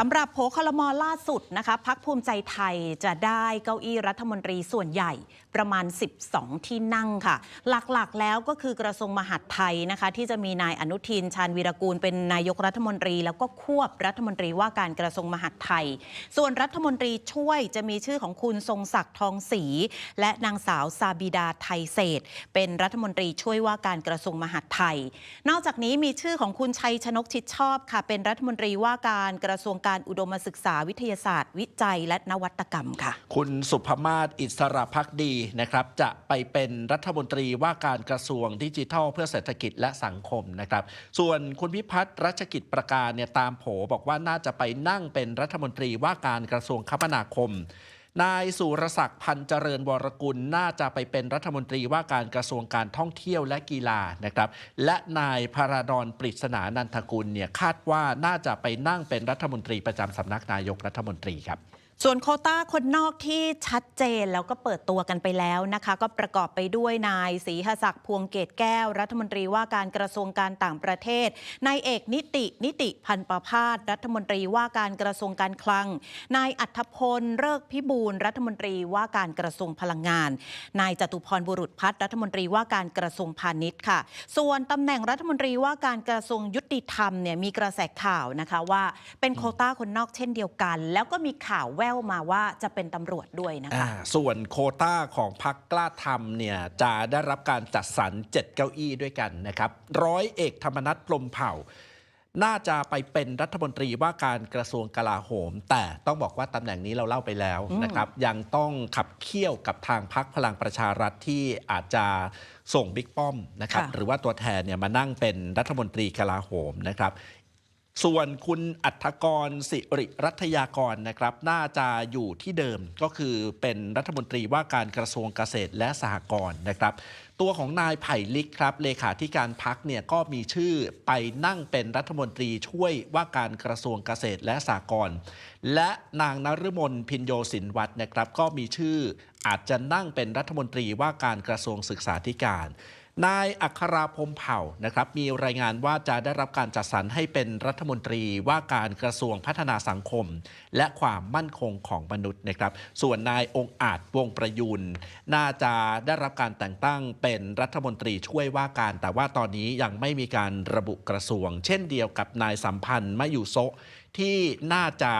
สำหรับโผคลมอล่าสุดนะคะพักภูมิใจไทยจะได้เก้าอี้รัฐมนตรีส่วนใหญ่ประมาณ 12 ที่นั่งค่ะ หลักๆแล้วก็คือกระทรวงมหาดไทยนะคะที่จะมีนายอนุทินชาญวีรกูลเป็นนายกรัฐมนตรี แล้วก็ควบรัฐมนตรีว่าการกระทรวงมหาดไทย ส่วนรัฐมนตรีช่วยจะมีชื่อของคุณทรงศักดิ์ทองศรีและนางสาวซาบิดาไทยเศษ เป็นรัฐมนตรีช่วยว่าการกระทรวงมหาดไทย นอกจากนี้มีชื่อของคุณชัยชนกชิดชอบค่ะเป็นรัฐมนตรีว่าการกระทรวงการอุดมศึกษาวิทยาศาสตร์ วิจัยและนวัตกรรมค่ะ คุณสุภมาศอิสระพักดีนะครับ จะไปเป็นรัฐมนตรีว่าการกระทรวงดิจิทัล เพื่อเศรษฐกิจและสังคมนะครับ ส่วนคุณพิพัฒน์รัชกิจประการเนี่ยตามโผบอกว่าน่าจะไปนั่งเป็นรัฐมนตรีว่าการกระทรวงคมนาคม นายสุรศักดิ์พันธ์เจริญวรกุลน่าจะไปเป็นรัฐมนตรีว่าการกระทรวงการท่องเที่ยวและกีฬานะครับและนายพาราดอนปริศนานันทกุลเนี่ยคาดว่าน่าจะไปนั่งเป็นรัฐมนตรีประจำสำนักนายกรัฐมนตรีครับ ส่วนโควต้าคนนอกที่ชัดเจนแล้วก็เปิดตัวกันไปแล้วนะคะ ก็ประกอบไปด้วยนายศรีหศักดิ์พวงเกตแก้ว รัฐมนตรีว่าการกระทรวงการต่างประเทศนายเอกนิติ นิติพันประพาสรัฐมนตรีว่าการกระทรวงการคลังนายอัธพลเลิกพิบูลรัฐมนตรีว่าการกระทรวงพลังงานนายจตุพรบุรุษพัฒน์รัฐมนตรีว่าการกระทรวงพาณิชย์ค่ะ ส่วนตำแหน่งรัฐมนตรีว่าการกระทรวงยุติธรรมเนี่ยมีกระแสข่าวนะคะว่าเป็นโควต้าคนนอกเช่นเดียวกัน แล้วก็มีข่าวแววมาว่าจะเป็นตำรวจด้วยนะคะอ่าส่วนโควต้าของพักกล้าทำเนี่ยจะได้รับการจัดสรร7เก้าอี้ด้วยกันนะครับร้อยเอกธรรมนัฐพรหมเผ่า น่าจะไปเป็นรัฐมนตรีว่าการกระทรวงกลาโหม แต่ต้องบอกว่าตำแหน่งนี้เราเล่าไปแล้วนะครับยังต้องขับเคี่ยวกับทางพักพลังประชารัฐที่อาจจะส่งบิ๊กป้อมนะครับค่ะหรือว่าตัวแทนเนี่ยมานั่งเป็นรัฐมนตรีกลาโหมนะครับ ส่วนคุณอัธกรสิริรัตยากรนะครับ น่าจะอยู่ที่เดิมก็คือเป็นรัฐมนตรีว่าการกระทรวงเกษตรและสหกรณ์นะครับ ตัวของนายไผ่ลิกครับเลขาธิการพักเนี่ยก็มีชื่อไปนั่งเป็นรัฐมนตรีช่วยว่าการกระทรวงเกษตรและสหกรณ์และนางนฤมลพินโยสินวัตรนะครับ ก็มีชื่ออาจจะนั่งเป็นรัฐมนตรีว่าการกระทรวงศึกษาธิการ นายอัคราพรมเผ่านะครับมีรายงานว่าจะได้รับการจัดสรรให้เป็นรัฐมนตรีว่าการกระทรวงพัฒนาสังคม และความมั่นคงของมนุษย์นะครับ ส่วนนายองอาจวงประยุนน่าจะได้รับการแต่งตั้งเป็นรัฐมนตรีช่วยว่าการ แต่ว่าตอนนี้ยังไม่มีการระบุกระทรวง เช่นเดียวกับนายสัมพันธ์มะยุโซที่น่าจะ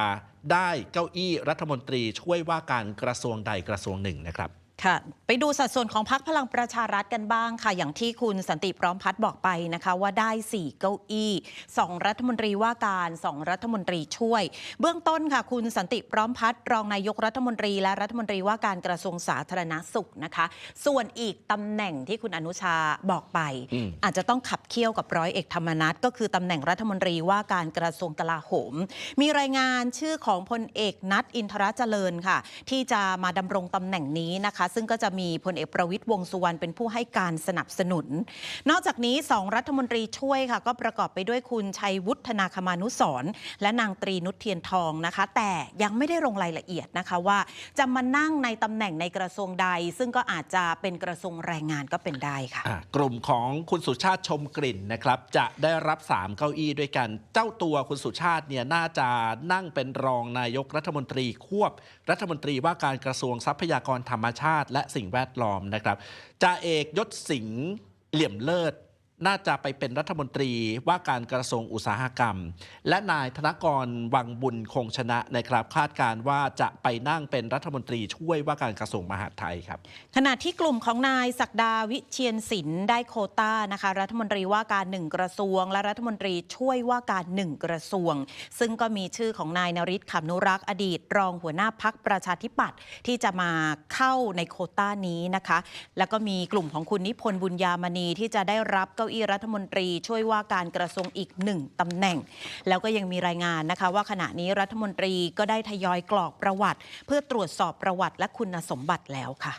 ได้เก้าอี้รัฐมนตรีช่วยว่าการกระทรวงใดกระทรวงหนึ่งนะครับ ค่ะไปดูสัดส่วนของพักพลังประชารัฐกันบ้างค่ะ อย่างที่คุณสันติพร้อมพัฒน์บอกไปนะคะ ว่าได้ 4 เก้าอี้ 2 รัฐมนตรีว่าการ 2 รัฐมนตรีช่วย เบื้องต้นค่ะ คุณสันติพร้อมพัฒน์รองนายกรัฐมนตรี และรัฐมนตรีว่าการกระทรวงสาธารณสุขนะคะ ส่วนอีกตำแหน่งที่คุณอนุชาบอกไปอืมอาจจะต้องขับเคี่ยวกับร้อยเอกธรรมนัฐก็คือตำแหน่งรัฐมนตรีว่าการกระทรวงกลาโหม มีรายงานชื่อของพลเอกนัทอินทรเจริญค่ะ ที่จะมาดำรงตำแหน่งนี้นะคะซึ่งก็จะมีพลเอกประวิตยวงสุวรรณเป็นผู้ให้การสนับสนุน นอกจากนี้สองรัฐมนตรีช่วยค่ะ ก็ประกอบไปด้วยคุณชัยวุฒนาคมานุสรณ์และนางตรีนุชเทียนทองนะคะ แต่ยังไม่ได้ลงรายละเอียดนะคะว่า จะมานั่งในตำแหน่งในกระทรวงใด ซึ่งก็อาจจะเป็นกระทรวงแรงงานก็เป็นได้ค่ะะกลุ่มของคุณสุชาติชมกลิ่นนะครับจะได้รับ 3 เก้าอี้ด้วยกัน เจ้าตัวคุณสุชาติเนี่ยน่าจะนั่งเป็นรองนายกรัฐมนตรีควบ รัฐมนตรีว่าการกระทรวงทรัพยากรธรรมชาติและสิ่งแวดล้อมนะครับจ่าเอกยศสิงห์เหลี่ยมเลิศ น่าจะไปเป็นรัฐมนตรีว่าการกระทรวงอุตสาหกรรม และนายธนกรวังบุญคงชนะนะครับคาดการ์ว่าจะไปนั่งเป็นรัฐมนตรีช่วยว่าการกระทรวงมหาดไทยครับ ขณะที่กลุ่มของนายศักดาวิเชียนศิลป์ได้โคต้านะคะ รัฐมนตรีว่าการหนึ่งกระทรวง และรัฐมนตรีช่วยว่าการหนึ่งกระทรวง ซึ่งก็มีชื่อของนายนริศขำนุรักษ์อดีต รองหัวหน้าพักประชาธิปัตย์ที่จะมาเข้าในโคต้านี้นะคะ แล้วก็มีกลุ่มของคุณนิพนธ์บุญญามณีที่จะได้รับเก้าอี้รัฐมนตรี ช่วยว่าการกระทรวงอีกหนึ่งตำแหน่ง แล้วก็ยังมีรายงานนะคะว่าขณะนี้รัฐมนตรีก็ได้ทยอยกรอกประวัติ เพื่อตรวจสอบประวัติและคุณสมบัติแล้วค่ะ